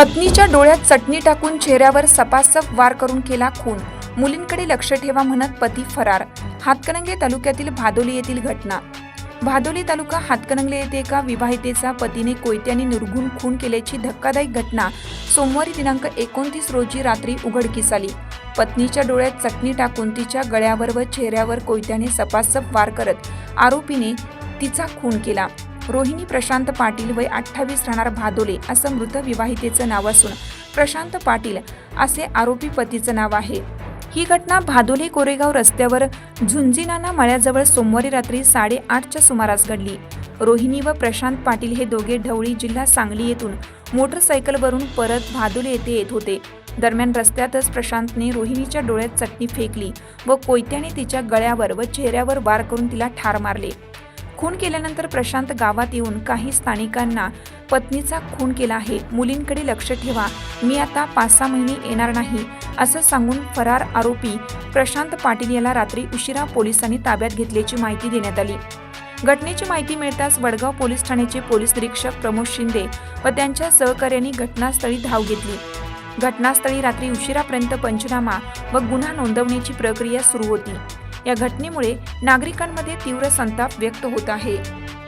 पत्नीच्या डोळ्यात चटणी टाकून चेहऱ्यावर सपासप वार करून केला खून. मुलींकडे लक्ष ठेवा म्हणत पती फरार. हातकणंगले तालुक्यातील भादोली येथील घटना. भादोली तालुका हातकणंगले येथे एका विवाहितेचा पतीने कोयत्याने निर्घुण खून केल्याची धक्कादायक घटना सोमवारी दिनांक एकोणतीस रोजी रात्री उघडकीस आली. पत्नीच्या डोळ्यात चटणी टाकून तिच्या गळ्यावर व चेहऱ्यावर कोयत्याने सपासप वार करत आरोपीने तिचा खून केला. रोहिणी प्रशांत पाटील वय अठ्ठावीस राहणार भादोले असं मृत विवाहितेचं नाव असून प्रशांत पाटील असे आरोपी पतीचं नाव आहे. ही घटना भादोली कोरेगाव रस्त्यावर झुंजिनाना मळ्याजवळ सोमवारी रात्री साडेआठच्या सुमारास घडली. रोहिणी व प्रशांत पाटील हे दोघे ढवळी जिल्हा सांगली येथून मोटरसायकलवरून परत भादोले येथे येत होते. दरम्यान रस्त्यातच प्रशांतने रोहिणीच्या डोळ्यात चटणी फेकली व कोयत्याने तिच्या गळ्यावर व चेहऱ्यावर वार करून तिला ठार मारले. खून केल्यानंतर प्रशांत गावात येऊन काही स्थानिकांना पत्नीचा खून केला आहे. मुलींकडे लक्ष ठेवा. मी आता पाच सहा महिने येणार नाही असं सांगून फरार आरोपी प्रशांत पाटील याला रात्री उशिरा पोलिसांनी ताब्यात घेतल्याची माहिती देण्यात आली. घटनेची माहिती मिळताच वडगाव पोलीस ठाण्याचे पोलीस निरीक्षक प्रमोद शिंदे व त्यांच्या सहकार्यांनी घटनास्थळी धाव घेतली. घटनास्थळी रात्री उशिरापर्यंत पंचनामा व गुन्हा नोंदवण्याची प्रक्रिया सुरू होती. या घटनेमुळे नागरिकांमध्ये तीव्र संताप व्यक्त होत आहे.